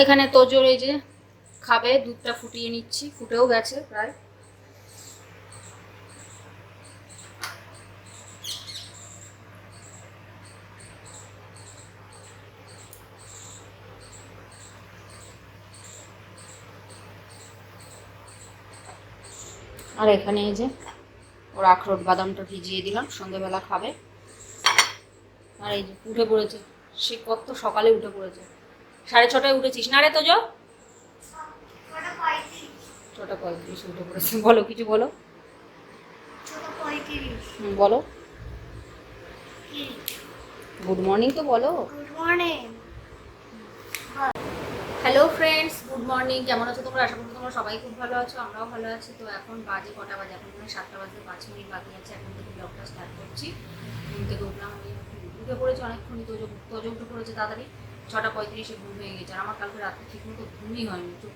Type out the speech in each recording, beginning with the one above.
এখানে তোজোর এই যে খাবে, দুধটা ফুটিয়ে নিচ্ছি, ফুটেও গেছে প্রায়। আর এখানে এই যে ওর আখরোট বাদামটা ভিজিয়ে দিলাম, সন্ধেবেলা খাবে। আর এই যে উঠে পড়েছে, সে কত সকালে উঠে পড়েছে। সাড়ে ছটায় উঠেছিস। না রে তোজো। ছোট ছটা পঁয়ত্রিশ উঠে পড়েছে। বলো কিছু বলো। বলো। গুড মর্নিং তো বলো। Good morning. Hello friends good morning. কেমন আছো তোমরা? আশা করি তোমরা সবাই খুব ভালো আছো আমরাও ভালো আছি। তো এখন বাজে কটা বাজে? এখন মানে সাতটা বাজে পাঁচ মিনিট বাকি আছে। এখন থেকে ব্লগটা স্টার্ট করছি। ঘুম থেকে উঠলাম। আমি উঠে পড়েছে অনেকক্ষণই। তোজো তোজো উঠে পড়েছে তাড়াতাড়ি। ছটা পঁয়ত্রিশে ঘুম হয়ে গেছে। আর আমার কালকে রাত্রে ঠিক মতো ঘুমই হয়নি। চোখ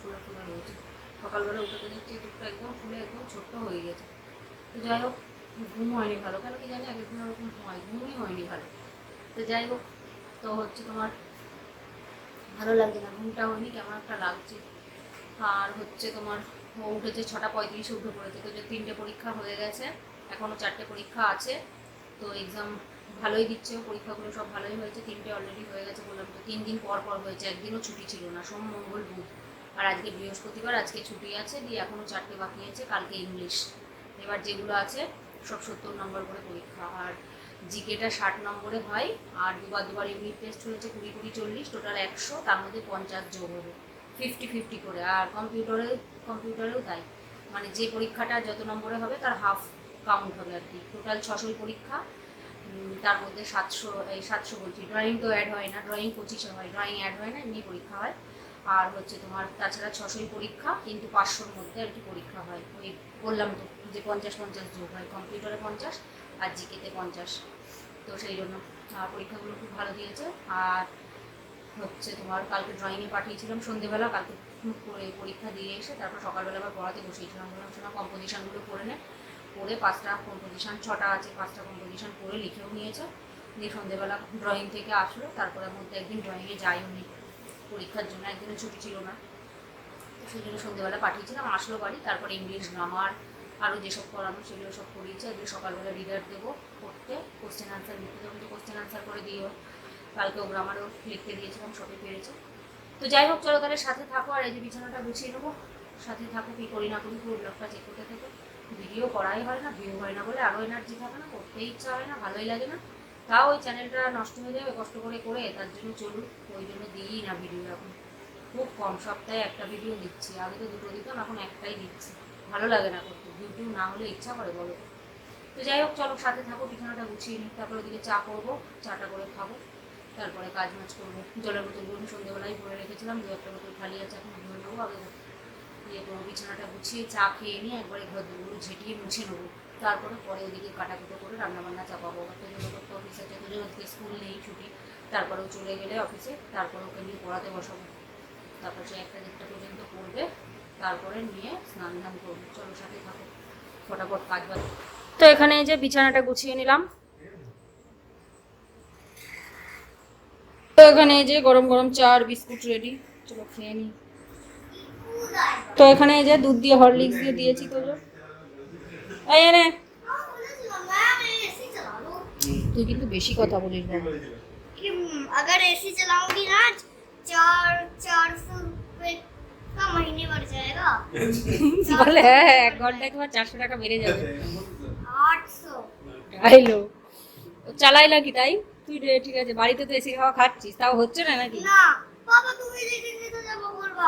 ফুলে ফুলে রয়েছে। সকালবেলা উঠে দেখছি চোখটা একদম ফুলে একদম ছোট্ট হয়ে গেছে। তো যাই হোক, ঘুম হয়নি ভালো। কেন কি জানি আগের দিন ওরকম হয়, ঘুমই হয়নি ভালো। তো যাই হোক, তো হচ্ছে তোমার ভালো লাগছে না, ঘুমটা হয়নি, কেমন একটা লাগছে। আর হচ্ছে তোমার ও উঠেছে ছটা পঁয়ত্রিশে উঠে পড়েছে। তো যে তিনটে পরীক্ষা হয়ে গেছে এখনও চারটে পরীক্ষা আছে। তো এক্সাম ভালোই দিচ্ছে, পরীক্ষাগুলো সব ভালোই হয়েছে, তিনটে অলরেডি হয়ে গেছে বললাম তো তিন দিন পর পর হয়েছে, একদিনও ছুটি ছিল না, সোম, মঙ্গল, বুধ। আর আজকে বৃহস্পতিবার, আজকে ছুটি আছে, দিয়ে এখনও চারটে বাকি আছে, কালকে ইংলিশ এবার যেগুলো আছে, সব সত্তর নম্বর করে পরীক্ষা। আর জিকেটা ষাট নম্বরে হয়, আর দুবার দুবার ইউনিট টেস্ট হয়েছে কুড়ি কুড়ি, চল্লিশ টোটাল একশো, তার মধ্যে পঞ্চাশ যোগ হবে। ফিফটি ফিফটি করে, আর কম্পিউটারে কম্পিউটারেও তাই। মানে যে পরীক্ষাটা যত নম্বরে হবে, তার হাফ কাউন্ট হবে আর কি। টোটাল ছশোই পরীক্ষা তার মধ্যে সাতশো, এই সাতশো বলছি ড্রয়িং তো অ্যাড হয় না ড্রয়িং পঁচিশে হয় ড্রয়িং অ্যাড হয় না, এমনি পরীক্ষা হয়। আর হচ্ছে তোমার, তাছাড়া ছশোই পরীক্ষা, কিন্তু পাঁচশোর মধ্যে আর কি পরীক্ষা হয়। ওই বললাম তো, যে পঞ্চাশ পঞ্চাশ যোগ হয় কম্পিউটারে পঞ্চাশ আর জিকেতে পঞ্চাশ। তো সেই জন্য পরীক্ষাগুলো খুব ভালো দিয়েছে। আর হচ্ছে তোমার, কালকে ড্রয়িংয়ে পাঠিয়েছিলাম সন্ধেবেলা, কালকে পরীক্ষা দিয়ে এসে তারপর সকালবেলা আবার পড়াতে বসিয়েছিলাম। বললাম, শোনা কম্পোজিশনগুলো করে নে। পড়ে পাঁচটা কম্পোজিশন ছটা আছে, পাঁচটা কম্পোজিশন করে লিখেও নিয়েছে। দিয়ে সন্ধেবেলা ড্রয়িং থেকে আসলো, তারপরে মধ্যে একদিন ড্রয়িংয়ে যাইও নি পরীক্ষার জন্য একদিনও ছুটি ছিল না। সেই জন্য সন্ধেবেলা পাঠিয়েছিলাম, আসলো বাড়ি, তারপরে ইংলিশ গ্রামার আরও যেসব পড়ানো সেগুলো সব করিয়েছে আজকে সকালবেলা রিডার দেবো পড়তে কোশ্চেন আনসার লিখতে দেবো। কোশ্চেন আনসার করে দিও। কালকেও গ্রামারও লিখতে দিয়েছিলাম, সবই পেরেছে। তো যাই হোক, চলো তাহলে সাথে থাকো, আর এই যে বিছানাটা গুছিয়ে নেব। সাথে থাকো, কী করি না করি, পুরো ব্লগটা চেক করতে থাকো। ভিডিও করাই হয় না, ভিউ হয় না বলে আরও এনার্জি থাকে না, করতেই ইচ্ছা হয় না, ভালোই লাগে না। তাও ওই চ্যানেলটা নষ্ট হয়ে যাবে, কষ্ট করে করে, তার জন্য চলুক ওই জন্য দিই না ভিডিও এখন। খুব কম সপ্তাহে একটা ভিডিও দিচ্ছি, আগে তো দুটো দিতাম, এখন একটাই দিচ্ছি। ভালো লাগে না করতে ইউটিউব না হলে ইচ্ছা করে বলো। তো। যাই হোক, চলো সাথে থাকো, বিছানাটা গুছিয়ে নিই, তারপরে ওদিকে চা করব, চাটা করে খাব, তারপরে কাজ মাজ করব। জলের বোতলগুলো সন্ধ্যেবেলায় ভরে রেখেছিলাম, দু একটা বোতল খালি আছে, এখন ধরে নেব, আগে ইয়ে বিছানাটা গুছিয়ে চা খেয়ে নিয়ে একবারে ঘর দুপুরে ঝেঁটিয়ে মুছে নেব। তারপরে পরে ওদিকে কাটাকুটো করে রান্নাবান্না চাপাবো। একটা জন্য তো অফিস আছে তোদের আজকে স্কুল নেই, ছুটি। তারপরেও চলে গেলে অফিসে, তারপরে ওকে নিয়ে পড়াতে বসাবো। তারপর সে একটা দেড়টা পর্যন্ত পড়বে, তারপরে নিয়ে স্নান ধান করব। চলো সাথে থাকো। ফটাফট কাজ বাজ। তো এখানে যে বিছানাটা গুছিয়ে নিলাম। তো এখানে যে গরম গরম চা আর বিস্কুট রেডি চলো খেয়ে নিই। তো এখানে এই যে দুধ দিয়ে হরলিক্স দিয়ে দিয়েছি তো যে। এই রে एसी चला लो তুই কিন্তু বেশি কথা বলিস বাবা कि अगर एसी चलाऊंगी ना चार चार सौ रुपये का महीने भर जाएगा বলে হ্যাঁ হ্যাঁ, এক ঘন্টায় তোমার চারশো টাকা বেড়ে যাবে आठ सौ আইলো চালাই নাকি তাই তুই রে, ঠিক আছে বাড়িতে তো এসি খাওয়া খাচ্ছিস তাও হচ্ছে না নাকি ना पापा তুমি দেখে তো যাবো বলবা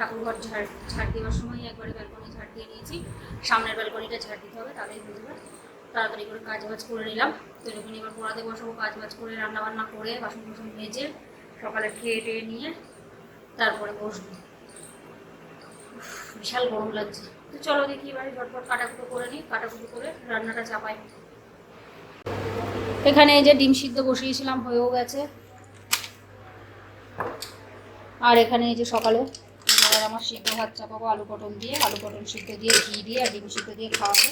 ঘরটাই ঠাকুর ঘর ঝাড় ঝাড় দেওয়ার সময় একবারে ব্যালকনি ঝাড় দিয়ে নিয়েছি। সামনের ব্যালকনিটা ঝাড় দিতে হবে, তাহলেই যাবে। তাড়াতাড়ি করে কাজ বাজ করে নিলাম। তো যখন এবার পড়াতে বসবো কাজ বাজ করে রান্না বান্না করে বাসন বাসন ভেজে সকালে খেয়ে টেয়ে নিয়ে তারপরে বসবো। বিশাল গরম লাগছে। তো চলো দেখি এবারে ঝটপট কাটাকুটো করে নিই, কাটাকুটো করে রান্নাটা চাপাই। এখানে এই যে ডিম সিদ্ধ বসিয়েছিলাম, হয়েও গেছে। আর এখানে এই যে সকালে এবার আমার সিদ্ধ ভাত চাপাবো, আলু পটল দিয়ে। আলু পটল সিদ্ধ দিয়ে, ঘি দিয়ে আর ডিম সিদ্ধ দিয়ে খাওয়াবো।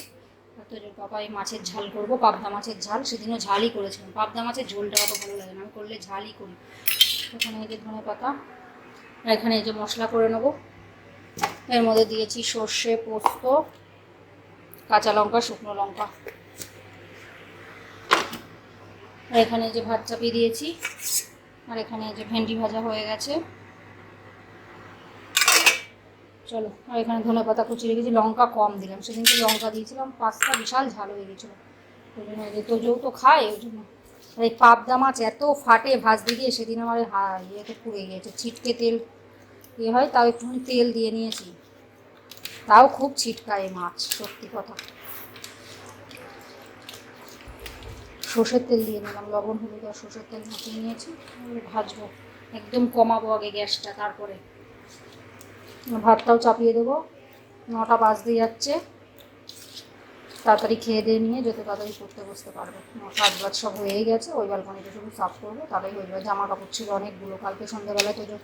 আর তো যে পাপা এই মাছের ঝাল করব, পাবদা মাছের ঝাল, সেদিনও ঝালই করেছিলাম। পাবদা মাছের ঝোলটা অত ভালো লাগে না, আমি করলে ঝালই করি। এখানে এই যে ধনে পাতা এখানে এই যে মশলা করে নেব। এর মধ্যে দিয়েছি সর্ষে, পোস্ত, কাঁচা লঙ্কা, শুকনো লঙ্কা। আর এখানে যে ভাত চাপিয়ে দিয়েছি। আর এখানে যে ভেন্ডি ভাজা হয়ে গেছে। চলো, আর এখানে ধনে পাতা কুচি রেখেছি, লঙ্কা কম দিলাম। সেদিনকে লঙ্কা দিয়েছিলাম পাঁচটা বিশাল ঝাল হয়ে গেছিল। ওই জন্য এই যে তোজও তো খায় ওই জন্য। আর এই পাবদা মাছ এত ফাটে, ভাজতে গিয়ে সেদিন আমার ইয়েতে পুড়ে গিয়েছে, ছিটকে তেল ইয়ে হয়, তাও একটুখানি তেল দিয়ে নিয়েছি। তাও খুব ছিটকায় মাছ, সত্যি কথা। সর্ষের তেল দিয়ে নিলাম, লবণ, হলুদ আর সর্ষের তেল মাখিয়ে নিয়েছি ভাজবো। একদম কমাবো আগে গ্যাসটা, তারপরে। ভাতটাও চাপিয়ে দেবো। নটা বাজতে যাচ্ছে। তাড়াতাড়ি খেয়ে দিয়ে নিয়ে যত তাড়াতাড়ি করতে বসতে পারব। কাজ বাজ সব হয়েই গেছে, ওই বালকনিটা শুধু সাফ করব। তাহলেই হয়ে যাবে। জামা কাপড় ছিল অনেকগুলো। কালকে সন্ধ্যাবেলায় তো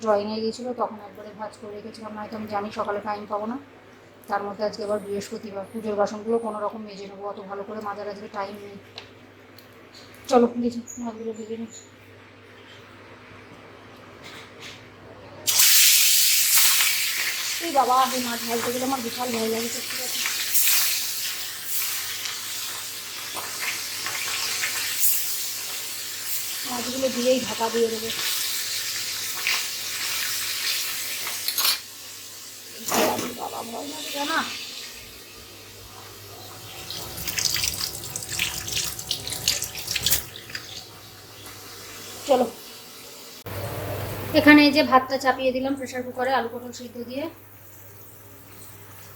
ড্রয়িংয়ে গিয়েছিল, তখন একবারে ভাজ করে রেখেছিলাম। নয়তো আমি জানি সকালে টাইম পাবো না। তার মধ্যে আজকে আবার বৃহস্পতিবার। পুজোর বাসনগুলো কোনো রকম মেজে নেব। অত ভালো করে মাজার আজকে টাইম নেই। চলো, দেখি, মাছগুলো ভেজে নিই। এই বাবা, এই মাছ ভাজতে গেলে আমার বিশাল ভয় লাগে মাছগুলো দিয়েই ঢাকা দিয়ে চলো। এখানে যে ভাতটা চাপিয়ে দিলাম প্রেশার কুকারে, আলু পটল সিদ্ধ দিয়ে।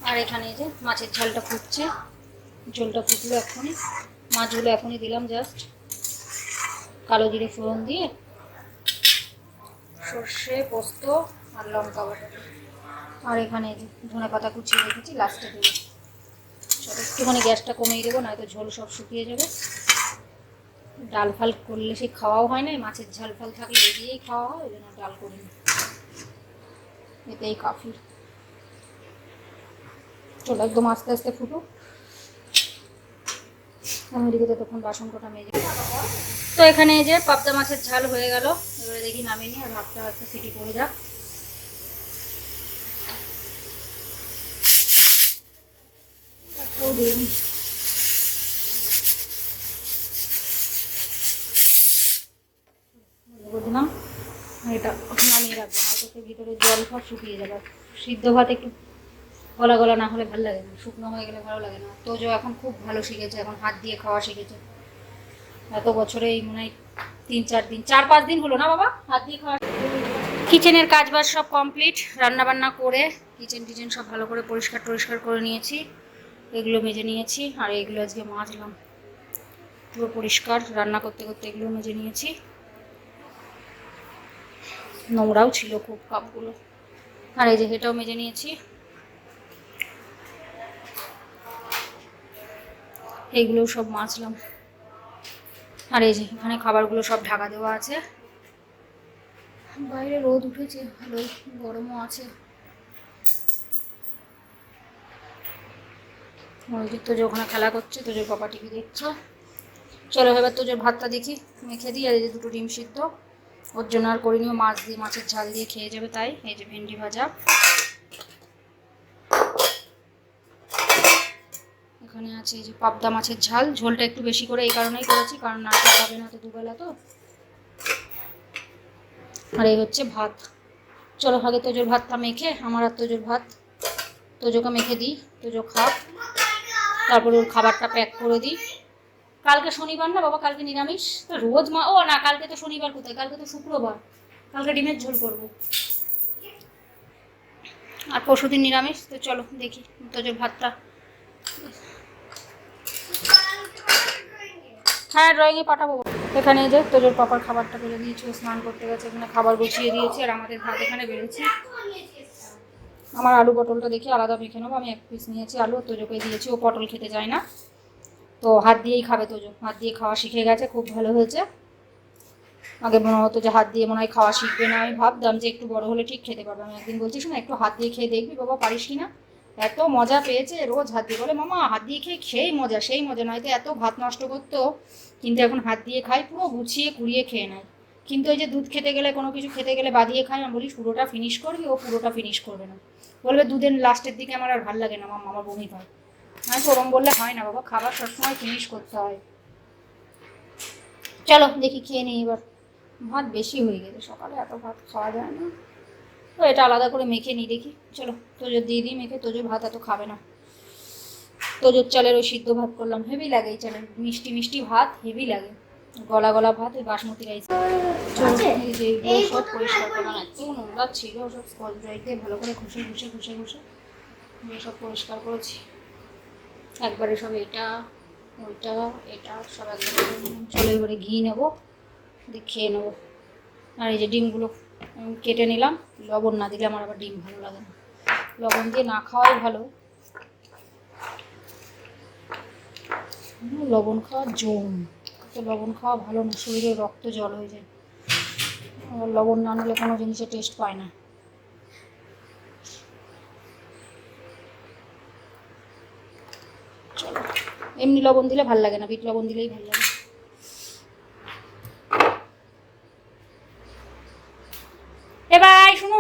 আর এখানে যে মাছের ঝালটা ফুটছে। ঝোলটা ফুটলো এখনই। মাছগুলো এখনই দিলাম জাস্ট কালো জিরে ফোড়ন দিয়ে। সর্ষে, পোস্ত আর লঙ্কা বাটা। আর এখানে যে ধনে পাতা কুচিয়ে রেখেছি লাস্টে দেবো চলো একটুখানি গ্যাসটা কমিয়ে দেবো, নয়তো ঝোল সব শুকিয়ে যাবে। ডাল ফাল করলে সে খাওয়াও হয় না মাছের ঝাল ফাল থাকলে এগিয়েই খাওয়া হয় ওই জন্য ডাল করিনি। এতেই কাফি চলো একদম আস্তে আস্তে ফুটো ততক্ষণ বাসন মেজে তো এখানে এই যে পাবদা মাছের ঝাল হয়ে গেল। এবারে দেখি নামিয়ে নিই আর ভাতটা একটা সিটি করে যাক। এটা নামিয়ে রাখব ভিতরে জল সব শুকিয়ে যাবে। সিদ্ধ ভাত একটু গলা গলা না হলে ভালো লাগে না, শুকনো হয়ে গেলে ভালো লাগে না। তোজো এখন খুব ভালো শিখেছে, এখন হাত দিয়ে খাওয়া শিখেছে। এত বছরে এই মনে হয় তিন, চার দিন, চার, পাঁচ দিন হলো না বাবা? হাত দিয়ে খাওয়া কিচেনের কাজ বাজ সব কমপ্লিট রান্না বান্না করে কিচেন টিচেন সব ভালো করে পরিষ্কার টরিষ্কার করে নিয়েছি। এগুলো মেজে নিয়েছি, আর এগুলো আজকে মাজলাম। পুরো পরিষ্কার, রান্না করতে করতে এগুলো মেজে নিয়েছি। নোংরাও ছিল খুব কাপগুলো। আর এই যে এটাও মেজে নিয়েছি। এইগুলো সব মাজলাম। আর এই যে এখানে খাবারগুলো সব ঢাকা দেওয়া আছে। বাইরে রোদ উঠেছে, ভালোই, গরমও আছে। তো যে ওখানে খেলা করছে, তোজোর পাপা টিভি দেখছে। চলো এবার তোজোর ভাতটা দেখি, মেখে দিই, আর এই যে দুটো ডিম সিদ্ধ। ওর জন্য আর করিনি মাছ দিয়ে, মাছের ঝাল দিয়ে খেয়ে যাবে তাই, এই যে ভেন্ডি ভাজা এখানে আছে এই যে পাবদা মাছের ঝাল। ঝোলটা একটু বেশি করে এই কারণেই করেছি, কারণ নারকেল পাবে না তো দুবেলা তো। আর এই হচ্ছে ভাত। চলো আগে তোজোর ভাতটা মেখে, আমার আর তোজোর ভাত। তোজোকে মেখে দিই, তোজো খাক। তারপরে ওর খাবারটা প্যাক করে দিই। কালকে শনিবার না, বাবা কালকে নিরামিষ। তো রোজ মা, ও না, কালকে তো শনিবার কোথায়? কালকে তো শুক্রবার। কালকে ডিমের ঝোল করব। আর পরশুদিন নিরামিষ, তো চলো দেখি তোজোর ভাতটা। হ্যাঁ ড্রয়িংয়ে পাঠাবো। এখানে যে তোজোর পাপার খাবারটা বেড়ে দিয়েছি স্নান করতে গেছে, এখানে খাবার গুছিয়ে দিয়েছি, আর আমাদের ভাত এখানে বেড়েছি আমার আলু পটলটা দেখি আলাদা মেখে নেব, আমি এক পিস নিয়েছি আলু তোজোকে দিয়েছি, ও পটল খেতে যায় না। তো হাত দিয়েই খাবে তোজো, হাত দিয়ে খাওয়া শিখে গেছে, খুব ভালো হয়েছে। আগে মনে হতো যে হাত দিয়ে মনে হয় খাওয়া শিখবে না, আমি ভাবতাম যে একটু বড় হলে ঠিক খেতে পারবে। আমি একদিন বলছি না একটু হাত দিয়ে খেয়ে দেখবি, বাবা, পারিস কি না? এত মজা পেয়েছে, রোজ হাত দিয়ে বলে, মামা, হাত দিয়ে খেয়ে সেই মজা সেই মজা, নয়তো এত ভাত নষ্ট করতো। কিন্তু এখন হাত দিয়ে খাই, পুরো গুছিয়ে কুড়িয়ে খেয়ে নেয়। কিন্তু ওই যে দুধ খেতে গেলে, কোনো কিছু খেতে গেলে বাদিয়ে খাই আমি বলি, পুরোটা ফিনিশ করবি, ও পুরোটা ফিনিশ করবে না। বলবে দুধের লাস্টের দিকে আমার আর ভালো লাগে না মামা আমার বমি হয়। আমি ওরম বললে হয় না, বাবা, খাবার সবসময় ফিনিশ করতে হয়। চলো, দেখি খেয়ে নিই এবার। ভাত বেশি হয়ে গেছে, সকালে এত ভাত খাওয়া যায় না। তো এটা আলাদা করে মেখে নিই, দেখি। চলো, তোজোর দিয়ে দিই মেখে তোজো ভাত এত খাবে না। তোজোর চালের ওই সিদ্ধ ভাত করলাম হেভি লাগে এই চালের। মিষ্টি মিষ্টি ভাত হেভি লাগে। গলা গলা ভাত ওই বাসমতি রাইস এই সব পরিষ্কার করলাম এত নোংরা ছিল সব স্কচ ব্রাইট ভালো করে ঘষে ঘষে ঘষে ঘষে। সব পরিষ্কার করেছি। একবারে সব এটা ওইটা এটা সব একবারে চলো এবারে ঘি নেব দিয়ে খেয়ে নেব। আর এই যে ডিমগুলো কেটে নিলাম। লবণ না দিলে আমার আবার ডিম ভালো লাগে না। লবণ দিয়ে না খাওয়াই ভালো। লবণ খাওয়া জম। তো লবণ খাওয়া ভালো না, শরীরে রক্ত জল হয়ে যায়। লবণ না নিলে কোনো জিনিসের টেস্ট পায় না। এমনি লবণ দিলে ভালো লাগে না, বিট লবণ দিলেই ভালো লাগে। এ ভাই শুনু,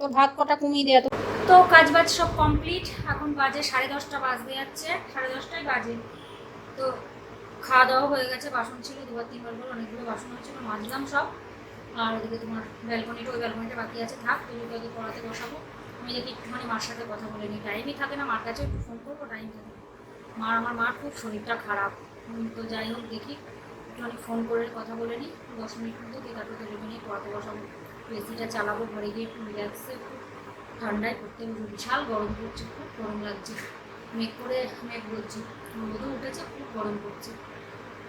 তোর ভাত কটা কমিয়ে দেয়া তো তো কাজ বাজ সব কমপ্লিট এখন বাজে সাড়ে দশটা বাজ বাজতে যাচ্ছে। সাড়ে দশটায় বাজে। তো খাওয়া দাওয়া হয়ে গেছে, বাসন ছিল, দুবার তিনবার করে অনেকগুলো বাসন হয়েছিল, মাজলাম সব। আর ওদিকে তোমার ব্যালকনিটা ওই ব্যালকনিটা বাকি আছে, থাক, তুই আগে পড়াতে বসাবো। আমি দেখি একটুখানি মার সাথে কথা বলে নিই টাইমই থাকে না, মার কাছে একটু ফোন করব টাইম থাকে মার, আমার মার খুব শরীরটা খারাপ। তো যাই হোক, দেখি, একটুখানি ফোন করে কথা বলে নিই, দশ মিনিট মতো দিয়ে তারপর তুলে নিয়ে পড়াতে বসাবো। এসিটা চালাবো, ঘরে গিয়ে একটু রিল্যাক্সে ঠান্ডায় করতে হবে বিশাল গরম পড়ছে, খুব গরম লাগছে। মেঘ করে মেঘ বলছে। রোদও উঠেছে, খুব গরম পড়ছে।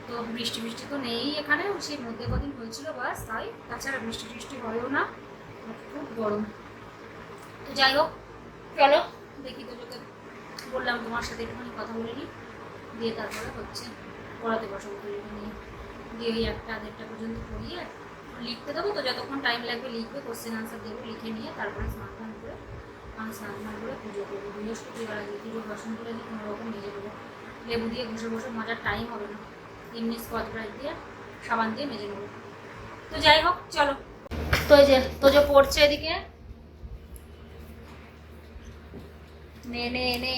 তো বৃষ্টি বৃষ্টি তো নেই এখানে, সেই মধ্যে কদিন হয়েছিল বাস, তাই তাছাড়া বৃষ্টি টিষ্টি হয়ও না খুব গরম। তো যাই হোক, চলো, দেখি তোকে বললাম তোমার সাথে একটুখানি কথা বলে দিয়ে তারপরে হচ্ছে পড়াতে বসাবো নিয়ে দিয়ে ওই একটা দেড়টা পর্যন্ত পড়িয়ে লিখতে দেবো, তো যতক্ষণ টাইম লাগবে লিখবে কোশ্চেন আনসার দেবো, লিখে নিয়ে তারপরে স্নান টান করে আমি স্নান টান করে পুজো করব। বৃহস্পতিবার আগে পুজো দর্শন করে কোনো রকম মেজে দেবো লেবু দিয়ে ঘষে বসে মজার টাইম হবে না। এমনি স্কচ ব্রাইট দিয়ে সাবান দিয়ে মেজে নেব। তো যাই হোক চলো। তো যে তো যে পড়ছে এদিকে। নে নে নে।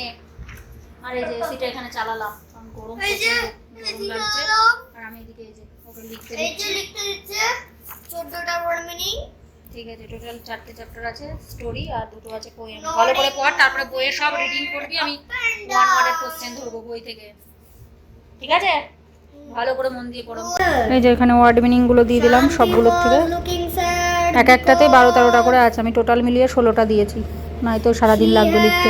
আর এই যে এসিটা এখানে চালালাম। কারণ গরম লাগছে। আর আমি এদিকে এই যে ওকে লিখতে এই যে দিচ্ছি। লিখতে দিচ্ছে। চোদ্দটা ওয়ার্ড মিনিং ঠিক আছে টোটাল চারটে চ্যাপ্টার আছে স্টোরি আর দুটো আছে পোয়েম ভালো করে. পড় তারপরে বইয়ে সব রিডিং করবি আমি। ওয়ান ওয়ার্ডের কোশ্চেন ধরবো বই থেকে। ঠিক আছে? ভালো করে মন দিয়ে পড়ো। এই যে এখানে ওয়ার্ড মিনিংগুলো দিয়ে দিলাম সবগুলোর থেকে। এক একটাতে বারো তেরোটা করে আছে। আমি টোটাল মিলিয়ে ষোলোটা দিয়েছি। নয়তো সারাদিন লাগবে লিখতে।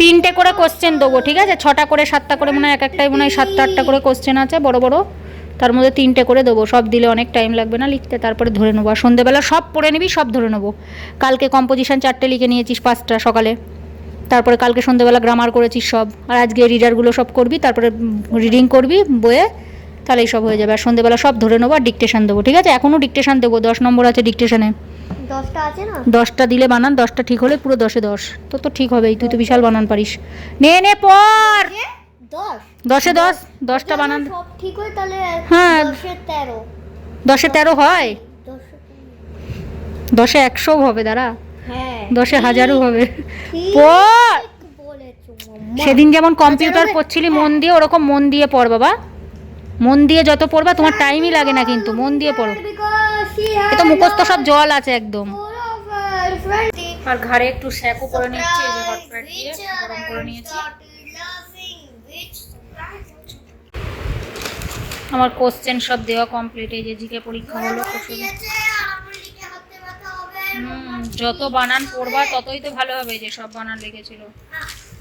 তিনটে করে কোশ্চেন দেবো ঠিক আছে? ছটা করে সাতটা করে মনে হয় এক একটাই মনে হয় সাতটা আটটা করে কোশ্চেন আছে বড় বড়। তার মধ্যে তিনটে করে দেবো। সব দিলে অনেক টাইম লাগবে না লিখতে তারপরে ধরে নেব। আর সন্ধেবেলা সব পড়ে নিবি সব ধরে নেব। কালকে কম্পোজিশন চারটে লিখে নিয়েছিস পাঁচটা সকালে। তারপরে কালকে সন্ধেবেলা গ্রামার করেছিস সব। আর আজকে রিডারগুলো সব করবি তারপরে রিডিং করবি বইয়ে তাহলেই সব হয়ে যাবে। আর সন্ধেবেলা সব ধরে নেব আর ডিকটেশন দেবো ঠিক আছে? এখনও ডিকটেশন দেবো দশ নম্বর আছে ডিকটেশনে দশটা আছে না? দশটা দিলে বানান দশটা ঠিক হলে পুরো দশে দশ। তো তো ঠিক হবেই তুই তো বিশাল বানান পারিস। নে নে পর দশ দশে? দশ দশটা বানান। ঠিক হয় তাহলে হ্যাঁ। দশে তেরো। হয়? দশে একশো হবে দাঁড়া। দশে হাজারও হবে। সেদিন যেমন কম্পিউটার পড়ছিলি মন দিয়ে ওরকম মন দিয়ে পড় বাবা। মন দিয়ে যত পড়বা তোমার টাইমই লাগে না কিন্তু মন দিয়ে পড়ো। এ তো মুখস্থ সব জল আছে একদম। friends. আর ঘাড়ে একটু শ্যাকও করে নিচ্ছি এই যে হট প্যাড দিয়ে গরম করে নিয়েছি। আমার কোশ্চেন সব দেওয়া কমপ্লিট এই যে জিকে পরীক্ষা হলো যত বানান পড়বা, ততই তো ভালো হবে যে সব বানান লিখেছিল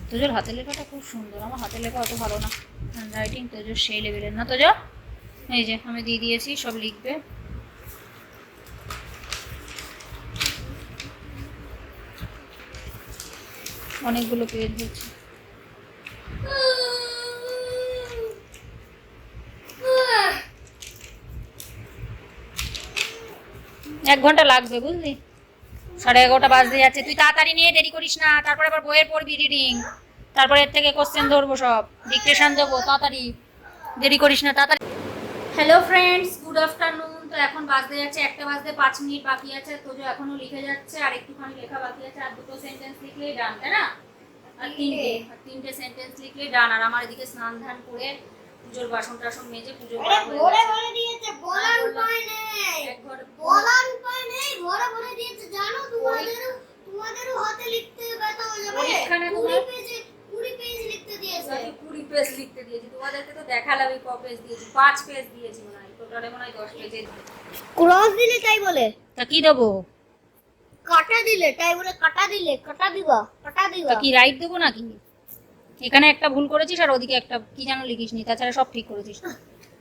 তোজোর হাতের লেখাটা খুব সুন্দর, আমার হাতের লেখা অত ভালো না। রাইটিং তোজোর সেই লেভেলের না তোজো? এই যে, আমি দিয়ে দিয়েছি, সব লিখবে। অনেকগুলো পেজ হচ্ছে। এক ঘণ্টা লাগবে, বুঝলি? সাড়ে এগারোটা বাজতে যাচ্ছে। তুই তাড়াতাড়ি নিয়ে দেরি করিস না। তারপরে আবার বইয়ের পড়বি রিডিং তারপরে এর থেকে কোশ্চেন ধরবো সব। ডিকটেশন দেবো, তাড়াতাড়ি। দেরি করিস না, তাড়াতাড়ি। হ্যালো ফ্রেন্ডস গুড আফটারনুন তো এখন বাজতে যাচ্ছে, একটা বাজতে পাঁচ মিনিট বাকি আছে। তো এখনও লিখে যাচ্ছে, আর একটুখানি লেখা বাকি আছে, আর দুটো সেন্টেন্স লিখলেই ডান তাই না? আর তিনটে তিনটে সেন্টেন্স লিখলেই ডান আর আমার এদিকে স্নান ধান করে পুজোর বাসন টাসন মেজে পুজো করা ভরে ভরে দিয়েছে বলার উপায় নেই। বলার উপায় নেই ভরে ভরে দিয়েছে। জানো তোমাদেরও তোমাদেরও হাতে লিখতে ব্যথা হয়ে যাবে। পরীক্ষা না তোমার? পেজে কুড়ি পেজ লিখতে দিয়েছে। আমি কুড়ি পেজ লিখতে দিয়েছি। তোমাদেরকে তো দেখালাম এই ক পেজ দিয়েছি পাঁচ পেজ দিয়েছি মনে হয়। টোটালে মনে হয় দশ পেজে ক্রস দিলে তাই বলে। তা কি দেবো? কাটা দিলে তাই বলে কাটা দিলে কাটা দিবা কাটা দিবা। তা কি রাইট দেবো নাকি? এখানে একটা ভুল করেছিস আর ওদিকে একটা কি যেন লিখিস নি তাছাড়া সব ঠিক করেছিস।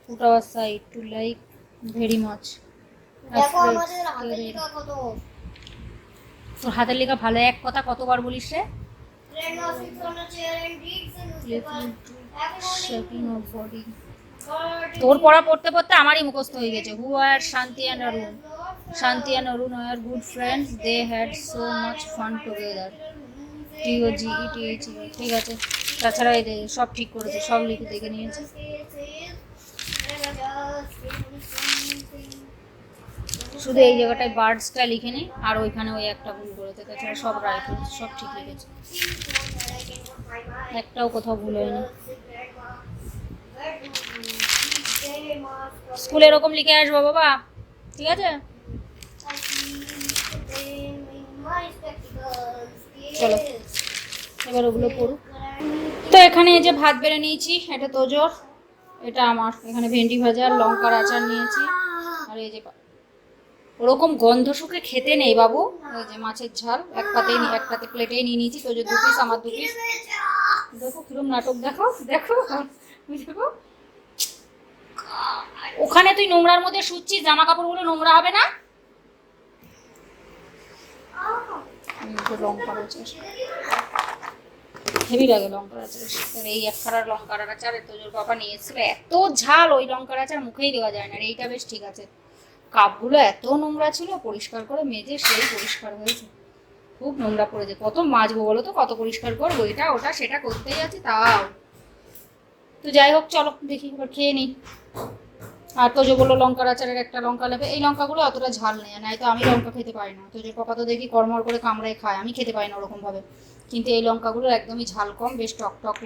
Put our side to like very much তোর হাতের লেখা ভালো এক কথা কতবার বলিস রে? তোর পড়া পড়তে পড়তে আমারই মুখস্থ হয়ে গেছে। হু আর শান্তি and Arun Shanti and Arun R good friends they had so much fun together T O G E টি ঠিক আছে। তাছাড়া সব ঠিক করেছে, সব লিখে দেখে নিয়েছে। শুধু এই জায়গাটায় বার্ডসটা লিখে নি আর ওইখানে ওই একটা ভুল করেছে, তাছাড়া সব রাইট হয়েছে, সব ঠিক লিখেছে। একটাও কোথাও ভুল হয়নি। স্কুলে এরকম লিখে আসব বাবা, ঠিক আছে? চলো। এবার ওগুলো পড়ুক। তো এখানে এই যে ভাত বেড়ে নিয়েছি, এটা তোজোর। এটা আমার, এখানে ভেন্ডি ভাজা আর লঙ্কার আচার নিয়েছি। আর এই যে ওরকম গন্ধ শুকে খেতে নেই বাবু। ওই যে মাছের ঝাল, এক পাতেই এক পাতে প্লেটেই নিয়ে নিয়েছি। তোজোর দু পিস আমার দু পিস দেখো কিরম নাটক, দেখো দেখো। ওখানে তুই নোংরার মধ্যে শুচ্ছিস জামা কাপড়গুলো নোংরা হবে না? আচার হেভি লাগে লঙ্কার আচার এই এক খারার লঙ্কার আচার তোজোর বাবা নিয়ে এসেছিল এত ঝাল ওই লঙ্কার আচার মুখেই দেওয়া যায় না এইটা বেশ ঠিক আছে। কাপগুলো এত নোংরা ছিল, পরিষ্কার করে মেজে সেই পরিষ্কার হয়েছে। খুব নোংরা পড়েছে, কত মাজবো বলো তো, কত পরিষ্কার করব, এটা, ওটা, সেটা করতেই আছে তাও। তো যাই হোক, চলো দেখি, এবার খেয়ে নিই। আর তোজো বলল লঙ্কার আচারের একটা লঙ্কা নেবে, এই লঙ্কাগুলো অতটা ঝাল নেই নাই তো আমি লঙ্কা খেতে পারি না। তোজোর পাপা তো দেখি কর্মর করে কামড়ায় খায়, আমি খেতে পারি না ওরকম ভাবে কিন্তু এই লঙ্কাগুলো একদমই ঝাল কম, বেশ টক টক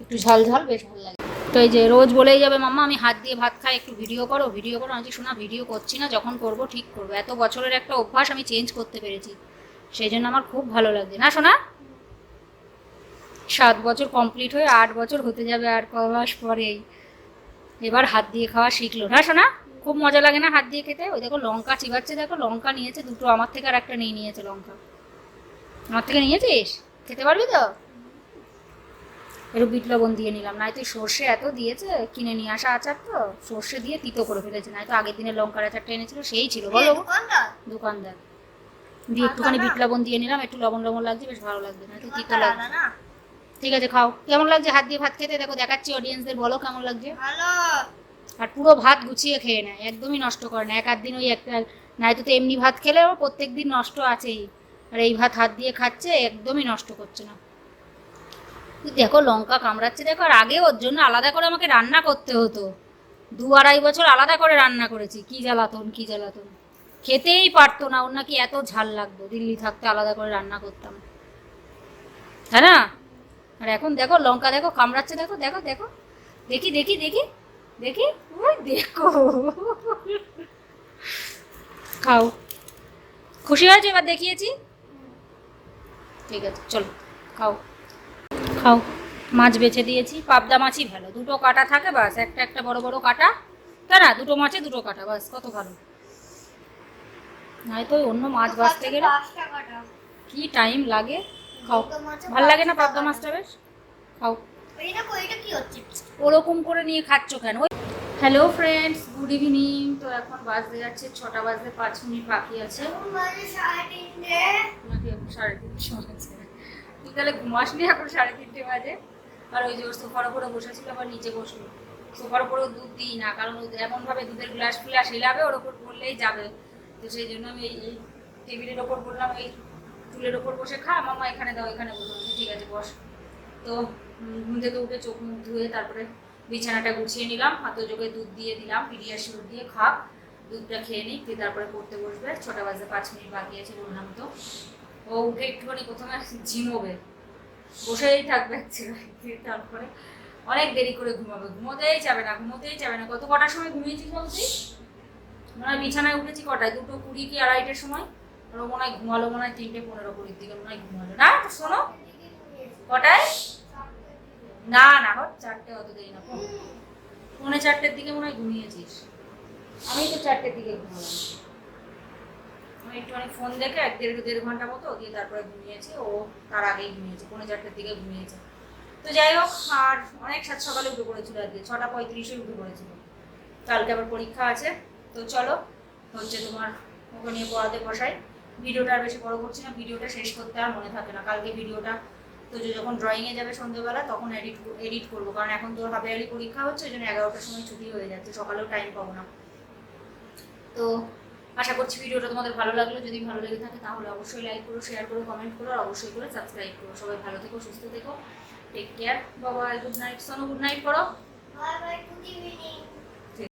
একটু ঝাল ঝাল, বেশ ভালো লাগে। তো এই যে রোজ বলেই যাবে, মাম্মা, আমি হাত দিয়ে ভাত খাই, একটু ভিডিও করো ভিডিও করো। আমি শোনা, ভিডিও করছি না, যখন করব ঠিক করব। এত বছরের একটা অভ্যাস আমি চেঞ্জ করতে পেরেছি। সেই জন্য আমার খুব ভালো লাগছে। না, শোনা? সাত বছর কমপ্লিট হয়ে আট বছর হতে যাবে আর ক মাস পরেই। এবার হাত দিয়ে খাওয়া শিখলো। না, শোনা? খুব মজা লাগে না হাত দিয়ে খেতে? ওই দেখো লঙ্কা চিবাচ্ছে, দেখো লঙ্কা নিয়েছে, দুটো আমার থেকে আর একটা নিয়ে নিয়েছে লঙ্কা। আমার থেকে নিয়েছিস? খেতে পারবি তো? একটু বিট লবণ দিয়ে নিলাম। নাই তো সর্ষে এত দিয়েছে কিনে নিয়ে আসা আচার তো সর্ষে দিয়ে তিতো করে ফেলেছে। নাই তো আগের দিনের লঙ্কার আচারটা এনেছিল সেই ছিল। বলো। দোকানদার? দিয়ে একটুখানি বিট লবণ দিয়ে নিলাম একটু লবণ লবণ লাগছে বেশ ভালো লাগছে। না তো তিতো লাগছে। ঠিক আছে খাও। কেমন লাগছে হাত দিয়ে ভাত খেতে? দেখো দেখাচ্ছি অডিয়েন্সদের বলো কেমন লাগছে। ভালো। আর পুরো ভাত গুছিয়ে খেয়ে নেয় একদমই নষ্ট করে না এক আধ দিন ওই একটা নয়তো তো এমনি ভাত খেলেও প্রত্যেক দিন নষ্ট আছেই। আর এই ভাত হাত দিয়ে খাচ্ছে, একদমই নষ্ট করছে না। দেখো, লঙ্কা কামড়াচ্ছে, দেখো, আর আগে ওর জন্য আলাদা করে আমাকে রান্না করতে হতো। দু আড়াই বছর আলাদা করে রান্না করেছি, কি জ্বালাতন কি জ্বালাতন। খেতেই পারতো না, ওর নাকি এত ঝাল লাগতো, দিল্লি থাকতে আলাদা করে রান্না করতাম। হ্যাঁ না? আর এখন দেখো, লঙ্কা দেখো, কামড়াচ্ছে, দেখো দেখো দেখো। দেখি দেখি দেখি দেখি, ওই দেখো। খাও। খুশি হয়েছে? এবার দেখিয়েছি। ঠিক আছে চলো খাও। খাও। মাছ বেছে দিয়েছি পাবদা মাছই ভালো। দুটো কাটা থাকে বাস একটা একটা বড় বড় কাটা। তাই না দুটো মাছে দুটো কাটা বাস কত ভালো। নয়তো অন্য মাছ বাঁচতে গেলে কি টাইম লাগে? খাও। ভালো লাগে না পাবদা মাছটা বেশ? খাও। এই দেখো এটা কি হচ্ছে? ওরকম করে নিয়ে খাচ্ছ কেন? হ্যালো ফ্রেন্ডস গুড ইভিনিং তো এখন বাজতে যাচ্ছে ছটা বাজতে পাঁচ মিনিট বাকি আছে। সাড়ে তিনটে। বাজে তুই তাহলে ঘুমাসনি এখন সাড়ে তিনটে বাজে? আর ওই যে ওর সোফার উপরে বসেছিল আবার নিচে বসল। সোফার উপরেও দুধ দিই না কারণ এমনভাবে দুধের গ্লাস ফ্লাস হিলাবে ওর ওপর পড়লেই যাবে। তো সেই জন্য আমি এই টেবিলের ওপর বললাম এই চুলের ওপর বসে খা মামা এখানে দাও এখানে বসো ঠিক আছে বস। তো ঘুম থেকে উঠে চোখ মুখ ধুয়ে তারপরে বিছানাটা গুছিয়ে নিলাম হাতে যোগে দুধ দিয়ে দিলাম পিডিয়াশিওর দিয়ে খা দুধটা খেয়ে নিই দিয়ে তারপরে পড়তে বসবে। ছটা বাজে পাঁচ মিনিট বাকি আছে বললাম তো। ও উঠে একটুখানি প্রথমে ঝিমোবে। বসেই থাকবে তারপরে অনেক দেরি করে ঘুমাবে। ঘুমোতেই যাবে না, ঘুমোতেই যাবে না। কত কটার সময় ঘুমিয়েছি বলছি মনে হয় বিছানায় উঠেছি কটায়? দুটো কুড়ি কি আড়াইটের সময়? আর ও মনে হয় ঘুমালো, মনে হয় তিনটে পনেরো কুড়ির দিকে মনে হয় ঘুমালো। না, শোনো। কটায়? না না, হট, চারটে অত দেরি না পৌনে চারটের দিকে মনে হয় ঘুমিয়েছিস। আমি তো চারটের দিকে ঘুমালাম। আমি একটুখানি ফোন দেখে এক দেড় দেড় ঘণ্টা মতো দিয়ে তারপরে ঘুমিয়েছি। ও তার আগেই ঘুমিয়েছে, পৌনে চারটের দিকে ঘুমিয়েছে। তো যাই হোক, আর অনেক সাত সকালে উঠে পড়েছিল আজকে, ছটা পঁয়ত্রিশে উঠে পড়েছিল। কালকে আবার পরীক্ষা আছে। তো চলো হচ্ছে তোমার ওকে নিয়ে পড়াতে বসাই। ভিডিওটা আর বেশি বড় করছি না, ভিডিওটা শেষ করতে আর মনে থাকে না। কালকে ভিডিওটা তো যে যখন ড্রয়িংয়ে যাবে সন্ধ্যেবেলা তখন এডিট এডিট করব। কারণ এখন তোর হাফ ইয়ারলি পরীক্ষা হচ্ছে, ওই জন্য এগারোটার সময় ছুটি হয়ে যাচ্ছে সকালেও টাইম পাবো না। তো আশা করছি ভিডিওটা তোমাদের ভালো লাগল। যদি ভালো লেগে থাকে তাহলে অবশ্যই লাইক করো শেয়ার করো কমেন্ট করো, আর অবশ্যই করে সাবস্ক্রাইব করো। সবাই ভালো থেকো, সুস্থ থেকো। টেক কেয়ার বাবা গুড নাইট সোনো গুড নাইট করো বাই বাই গুড ইভিনিং